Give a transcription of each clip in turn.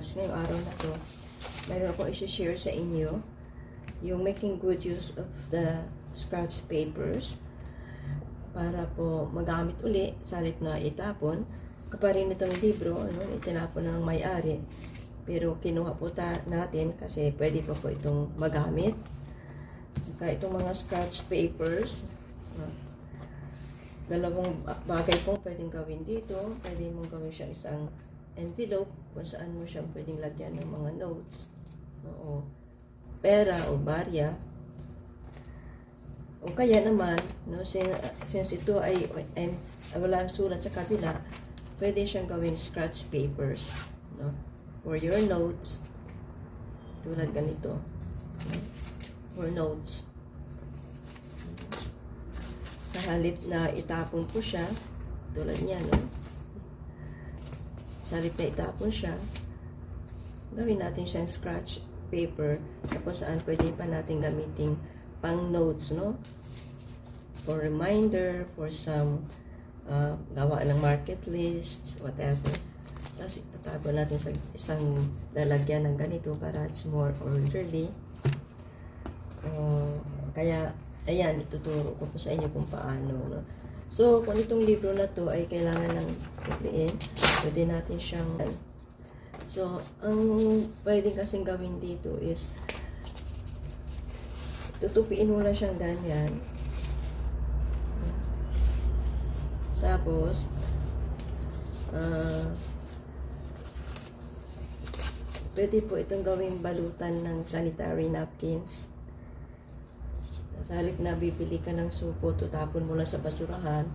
gadgets ngayong araw na to, mayroon ako i-share sa inyo yung making good use of the scratch papers para po magamit uli sa halip na itapon. Kaparin nitong libro, ano, itinapon na ng may-ari. Pero kinuha po ta natin kasi pwede pa po itong magamit. Saka itong mga scratch papers, ah, dalawang ba- bagay po pwedeng gawin dito. Pwede mong gawin siya isang envelope kung saan mo siya pwedeng lagyan ng mga notes. O pera o barya. O kaya naman, no, since, since ito ay, ay wala ang sulat sa kabila, pwede siyang gawing scratch papers. No? For your notes, tulad ganito. No? For notes. Sa halip na itapon ko siya, tulad niya, no? Sa halip na itapon siya, gawin natin siyang scratch paper tapos saan pwede pa natin gamitin pang notes, no? For reminder, for some uh, gawa ng market list, whatever. Tapos itatago natin sa isang lalagyan ng ganito para it's more orderly. Uh, kaya, ayan, ituturo ko po sa inyo kung paano, no? So, kung itong libro na to ay kailangan ng piliin, pwede natin siyang So, ang pwedeng kasing gawin dito is tutupiin mo lang siyang ganyan. Tapos, ah, pwede po itong gawing balutan ng sanitary napkins. Sa halip na bibili ka ng suko, tutapon mo lang sa basurahan,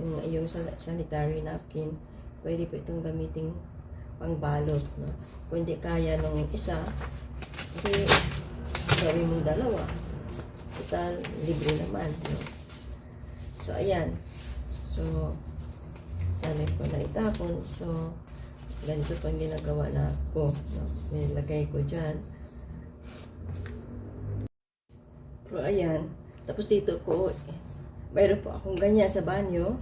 yung, yung sa- sanitary napkin, pwede po itong gamiting pangbalot. No? Kung hindi kaya nung isa, hindi gawin mong dalawa. Total, libre naman. No? So, ayan. So, sana ko na itapon. So, ganito pang ginagawa na ko. No? Nilagay ko dyan. Pero ayan. Tapos dito ko, mayroon po akong ganyan sa banyo.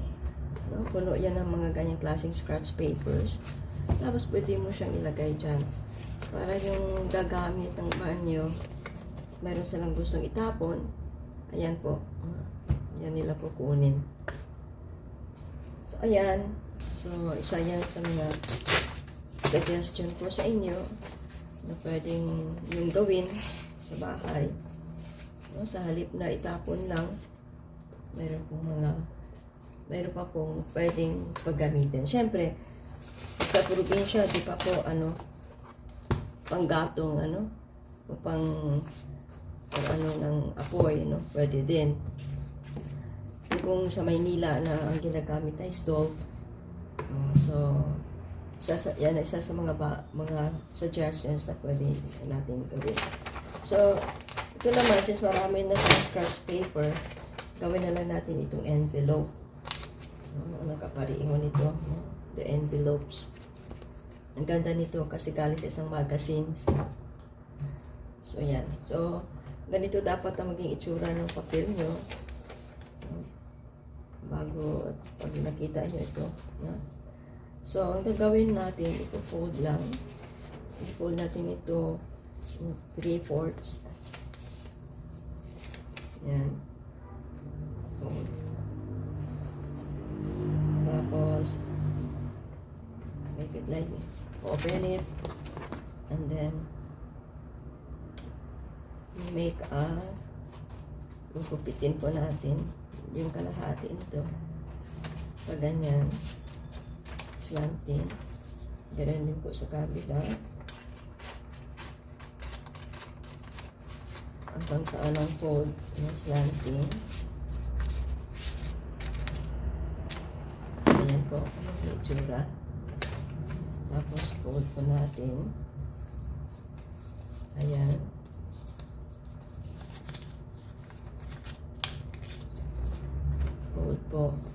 No? Puno yan ng mga ganyang klaseng scratch papers. Tapos pwede mo siyang ilagay dyan. Para yung gagamit ng banyo, meron silang gustong itapon. Ayan po. Yan nila po kunin. So, ayan. So, isa yan sa mga suggestion ko sa inyo na pwedeng yung gawin sa bahay. No, sa halip na itapon lang, meron pong mga meron pa pong pwedeng paggamitin. Siyempre, sa probinsya, di pa po, ano, panggatong, ano, pang, pang ano ng apoy, no, pwede din. Kung sa Maynila na ang ginagamit ay stove, uh, so, isa sa, yan isa sa mga ba, mga suggestions na pwede natin gawin. So, ito naman, since marami na sa scratch paper, gawin na lang natin itong envelope. No, nakapariingon ito, no? the envelopes. Ang ganda nito kasi galing sa isang magazine. So, yan. So, ganito dapat ang maging itsura ng papel nyo. Bago, pag nakita nyo ito. So, ang gagawin natin, ipo-fold lang. I-fold natin ito 3 fourths. Open it and then make a gugupitin po natin yung kalahati nito. Pag ganyan slanting ganun din po sa kabila. Hanggang sa anong fold ng slanting Ayan po, ang itsura. Fold po natin. Ayan. Fold po.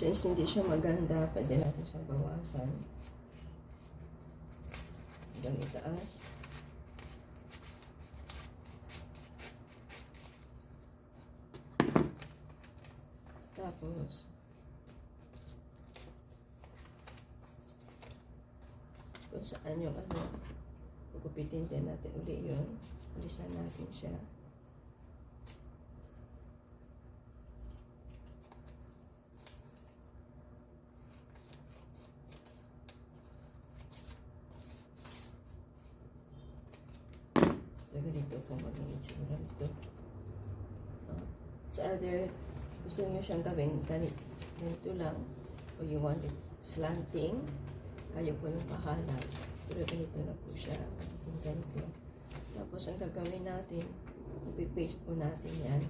Since hindi siya maganda, pwede natin siyang bawasan. Hanggang itaas. Tapos, kung saan yung ano, kukupitin din natin uli yun. Alisan natin siya. Ganito po maging itsura nito. Uh, sa other, gusto niyo siyang gawin ganito, ganito lang, o you want it slanting, kayo po yung bahala. Pero ganito na po siya, yung ganito. Tapos, ang gagawin natin, ipipaste po natin yan.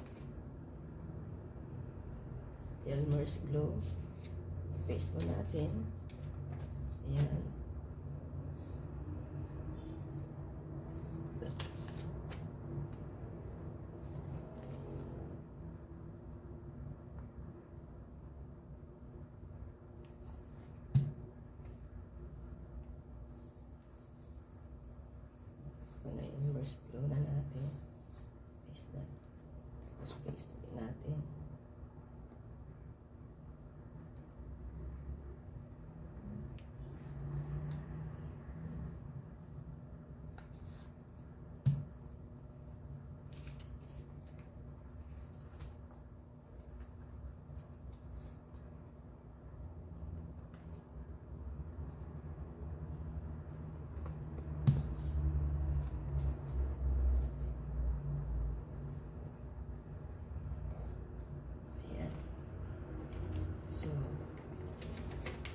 Elmer's Glow. Paste po natin. Ayan. Kung na-immerse flow na natin. Paste na. Tapos din natin. Ayan. So,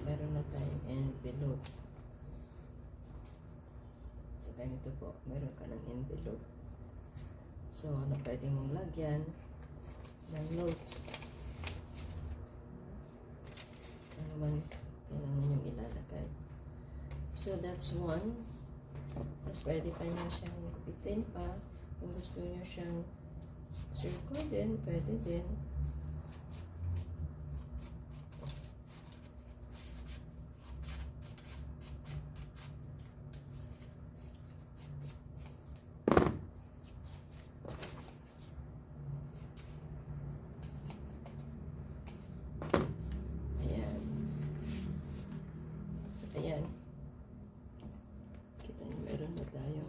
meron na tayong envelope. So, ganito po. Meron ka ng envelope. So, ano pwede mong lagyan ng notes. Ano man kailangan yung ilalagay. So, that's one. Tapos, pwede pa niya siyang kupitin pa. Kung gusto niyo siyang circle din, pwede din. Ayan. Ayan. Kita niyo, meron na tayo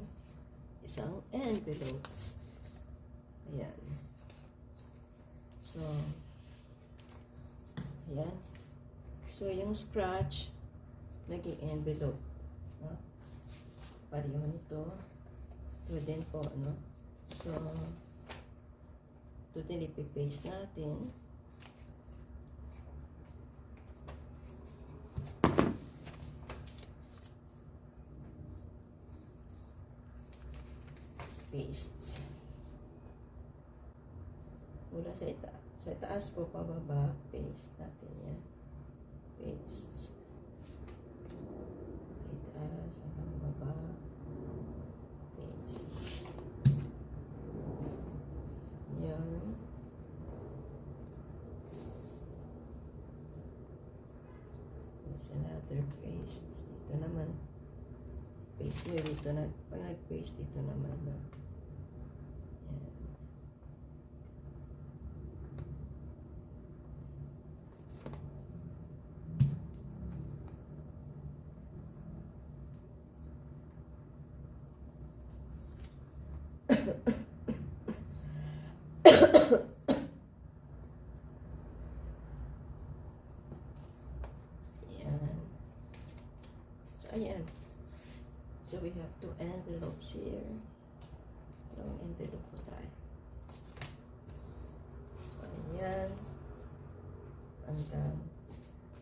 isang envelope. Ayan. So, ayan. So, yung scratch, naging envelope. No? Pareho nito. Ito din po, no? So, ito din ipipaste natin. pastes. Mula sa, ita sa itaas po pababa, paste natin yan. Paste. Itaas hanggang baba. Paste. Yan. There's another paste. Dito naman. Paste nyo dito na. Pag nag-paste dito naman na. Yan. Yan. So, ayan. So, we have two envelopes here. Dalawang envelope po tayo. So, ayan. Hanggang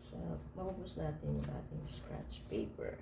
sa maubos natin yung ating scratch paper.